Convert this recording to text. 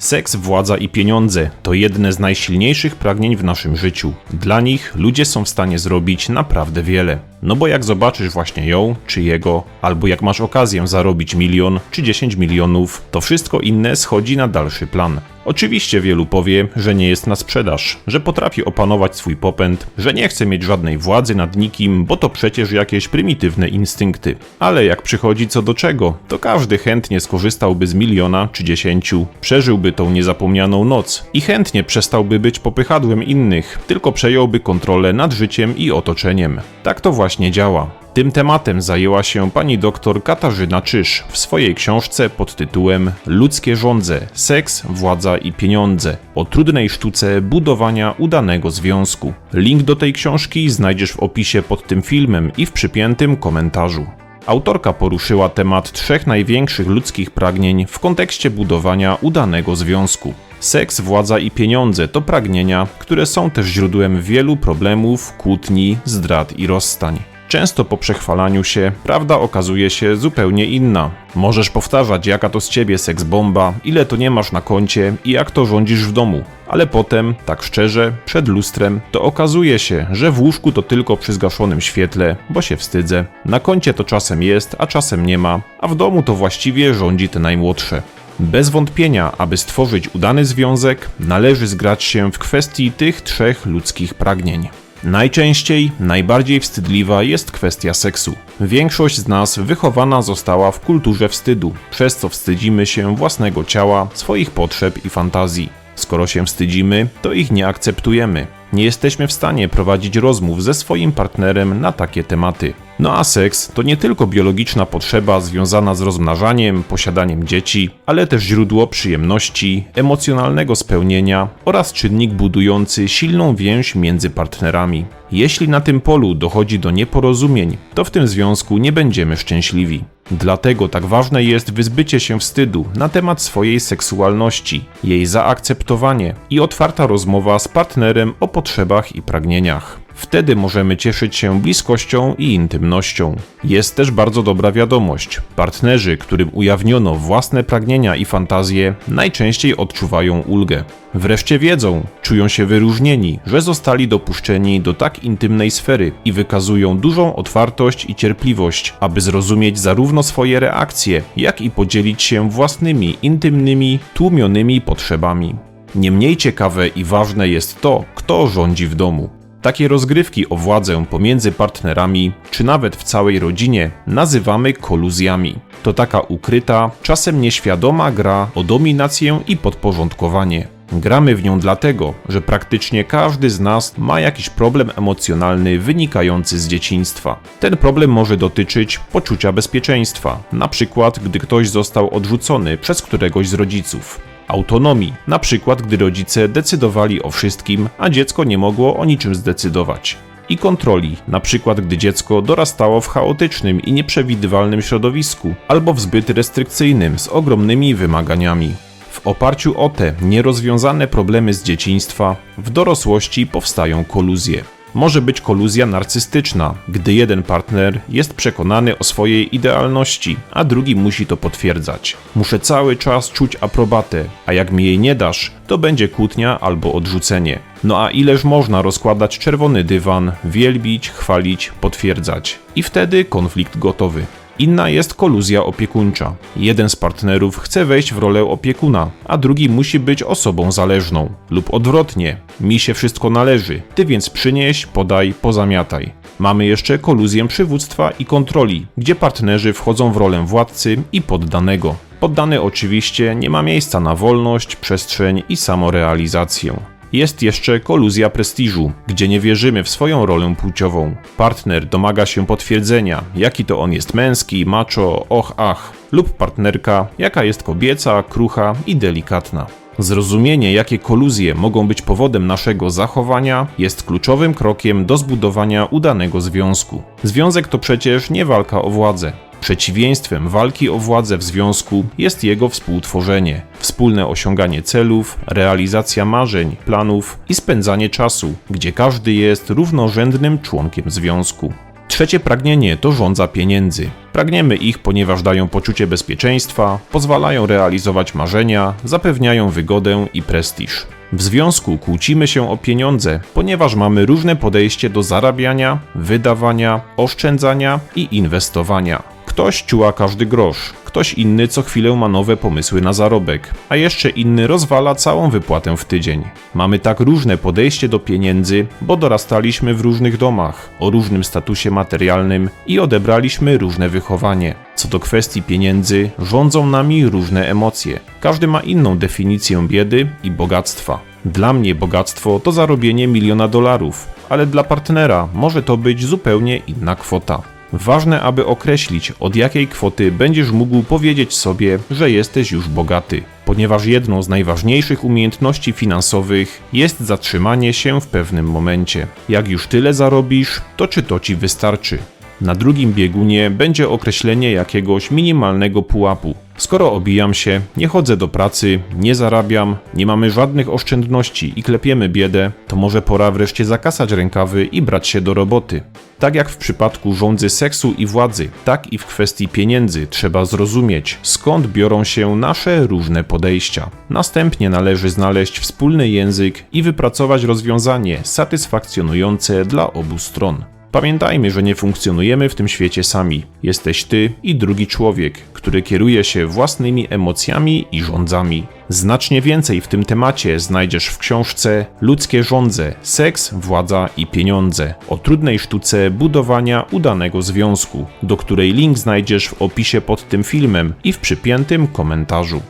Seks, władza i pieniądze to jedne z najsilniejszych pragnień w naszym życiu. Dla nich ludzie są w stanie zrobić naprawdę wiele. No bo jak zobaczysz właśnie ją, czy jego, albo jak masz okazję zarobić milion czy 10 milionów, to wszystko inne schodzi na dalszy plan. Oczywiście wielu powie, że nie jest na sprzedaż, że potrafi opanować swój popęd, że nie chce mieć żadnej władzy nad nikim, bo to przecież jakieś prymitywne instynkty. Ale jak przychodzi co do czego, to każdy chętnie skorzystałby z miliona czy dziesięciu, przeżyłby tą niezapomnianą noc i chętnie przestałby być popychadłem innych, tylko przejąłby kontrolę nad życiem i otoczeniem. Tak to właśnie działa. Tym tematem zajęła się pani doktor Katarzyna Czyż w swojej książce pod tytułem Ludzkie żądze, seks, władza i pieniądze o trudnej sztuce budowania udanego związku. Link do tej książki znajdziesz w opisie pod tym filmem i w przypiętym komentarzu. Autorka poruszyła temat trzech największych ludzkich pragnień w kontekście budowania udanego związku. Seks, władza i pieniądze to pragnienia, które są też źródłem wielu problemów, kłótni, zdrad i rozstań. Często po przechwalaniu się prawda okazuje się zupełnie inna. Możesz powtarzać, jaka to z ciebie seks bomba, ile to nie masz na koncie i jak to rządzisz w domu. Ale potem, tak szczerze, przed lustrem, to okazuje się, że w łóżku to tylko przy zgaszonym świetle, bo się wstydzę. Na koncie to czasem jest, a czasem nie ma, a w domu to właściwie rządzi te najmłodsze. Bez wątpienia, aby stworzyć udany związek, należy zgrać się w kwestii tych trzech ludzkich pragnień. Najczęściej, najbardziej wstydliwa jest kwestia seksu. Większość z nas wychowana została w kulturze wstydu, przez co wstydzimy się własnego ciała, swoich potrzeb i fantazji. Skoro się wstydzimy, to ich nie akceptujemy. Nie jesteśmy w stanie prowadzić rozmów ze swoim partnerem na takie tematy. No a seks to nie tylko biologiczna potrzeba związana z rozmnażaniem, posiadaniem dzieci, ale też źródło przyjemności, emocjonalnego spełnienia oraz czynnik budujący silną więź między partnerami. Jeśli na tym polu dochodzi do nieporozumień, to w tym związku nie będziemy szczęśliwi. Dlatego tak ważne jest wyzbycie się wstydu na temat swojej seksualności, jej zaakceptowanie i otwarta rozmowa z partnerem o potrzebach i pragnieniach. Wtedy możemy cieszyć się bliskością i intymnością. Jest też bardzo dobra wiadomość. Partnerzy, którym ujawniono własne pragnienia i fantazje, najczęściej odczuwają ulgę. Wreszcie wiedzą, czują się wyróżnieni, że zostali dopuszczeni do tak intymnej sfery i wykazują dużą otwartość i cierpliwość, aby zrozumieć zarówno swoje reakcje, jak i podzielić się własnymi intymnymi, tłumionymi potrzebami. Nie mniej ciekawe i ważne jest to, kto rządzi w domu. Takie rozgrywki o władzę pomiędzy partnerami, czy nawet w całej rodzinie, nazywamy koluzjami. To taka ukryta, czasem nieświadoma gra o dominację i podporządkowanie. Gramy w nią dlatego, że praktycznie każdy z nas ma jakiś problem emocjonalny wynikający z dzieciństwa. Ten problem może dotyczyć poczucia bezpieczeństwa, na przykład gdy ktoś został odrzucony przez któregoś z rodziców autonomii, na przykład gdy rodzice decydowali o wszystkim, a dziecko nie mogło o niczym zdecydować. I kontroli, na przykład gdy dziecko dorastało w chaotycznym i nieprzewidywalnym środowisku, albo w zbyt restrykcyjnym z ogromnymi wymaganiami. W oparciu o te nierozwiązane problemy z dzieciństwa, w dorosłości powstają koluzje. Może być koluzja narcystyczna, gdy jeden partner jest przekonany o swojej idealności, a drugi musi to potwierdzać. Muszę cały czas czuć aprobatę, a jak mi jej nie dasz, to będzie kłótnia albo odrzucenie. No a ileż można rozkładać czerwony dywan, wielbić, chwalić, potwierdzać. I wtedy konflikt gotowy. Inna jest koluzja opiekuńcza. Jeden z partnerów chce wejść w rolę opiekuna, a drugi musi być osobą zależną. Lub odwrotnie, mi się wszystko należy, ty więc przynieś, podaj, pozamiataj. Mamy jeszcze koluzję przywództwa i kontroli, gdzie partnerzy wchodzą w rolę władcy i poddanego. Poddany oczywiście nie ma miejsca na wolność, przestrzeń i samorealizację. Jest jeszcze koluzja prestiżu, gdzie nie wierzymy w swoją rolę płciową. Partner domaga się potwierdzenia, jaki to on jest męski, macho, och, ach, lub partnerka, jaka jest kobieca, krucha i delikatna. Zrozumienie, jakie koluzje mogą być powodem naszego zachowania, jest kluczowym krokiem do zbudowania udanego związku. Związek to przecież nie walka o władzę. Przeciwieństwem walki o władzę w związku jest jego współtworzenie, wspólne osiąganie celów, realizacja marzeń, planów i spędzanie czasu, gdzie każdy jest równorzędnym członkiem związku. Trzecie pragnienie to żądza pieniędzy. Pragniemy ich, ponieważ dają poczucie bezpieczeństwa, pozwalają realizować marzenia, zapewniają wygodę i prestiż. W związku kłócimy się o pieniądze, ponieważ mamy różne podejście do zarabiania, wydawania, oszczędzania i inwestowania. Ktoś ciuła każdy grosz, ktoś inny co chwilę ma nowe pomysły na zarobek, a jeszcze inny rozwala całą wypłatę w tydzień. Mamy tak różne podejście do pieniędzy, bo dorastaliśmy w różnych domach, o różnym statusie materialnym i odebraliśmy różne wychowanie. Co do kwestii pieniędzy, rządzą nami różne emocje. Każdy ma inną definicję biedy i bogactwa. Dla mnie bogactwo to zarobienie miliona dolarów, ale dla partnera może to być zupełnie inna kwota. Ważne, aby określić, od jakiej kwoty będziesz mógł powiedzieć sobie, że jesteś już bogaty, ponieważ jedną z najważniejszych umiejętności finansowych jest zatrzymanie się w pewnym momencie. Jak już tyle zarobisz, to czy to ci wystarczy? Na drugim biegunie będzie określenie jakiegoś minimalnego pułapu. Skoro obijam się, nie chodzę do pracy, nie zarabiam, nie mamy żadnych oszczędności i klepiemy biedę, to może pora wreszcie zakasać rękawy i brać się do roboty. Tak jak w przypadku rządzy seksu i władzy, tak i w kwestii pieniędzy trzeba zrozumieć, skąd biorą się nasze różne podejścia. Następnie należy znaleźć wspólny język i wypracować rozwiązanie satysfakcjonujące dla obu stron. Pamiętajmy, że nie funkcjonujemy w tym świecie sami. Jesteś ty i drugi człowiek, który kieruje się własnymi emocjami i rządzami. Znacznie więcej w tym temacie znajdziesz w książce Ludzkie żądze, seks, władza i pieniądze o trudnej sztuce budowania udanego związku, do której link znajdziesz w opisie pod tym filmem i w przypiętym komentarzu.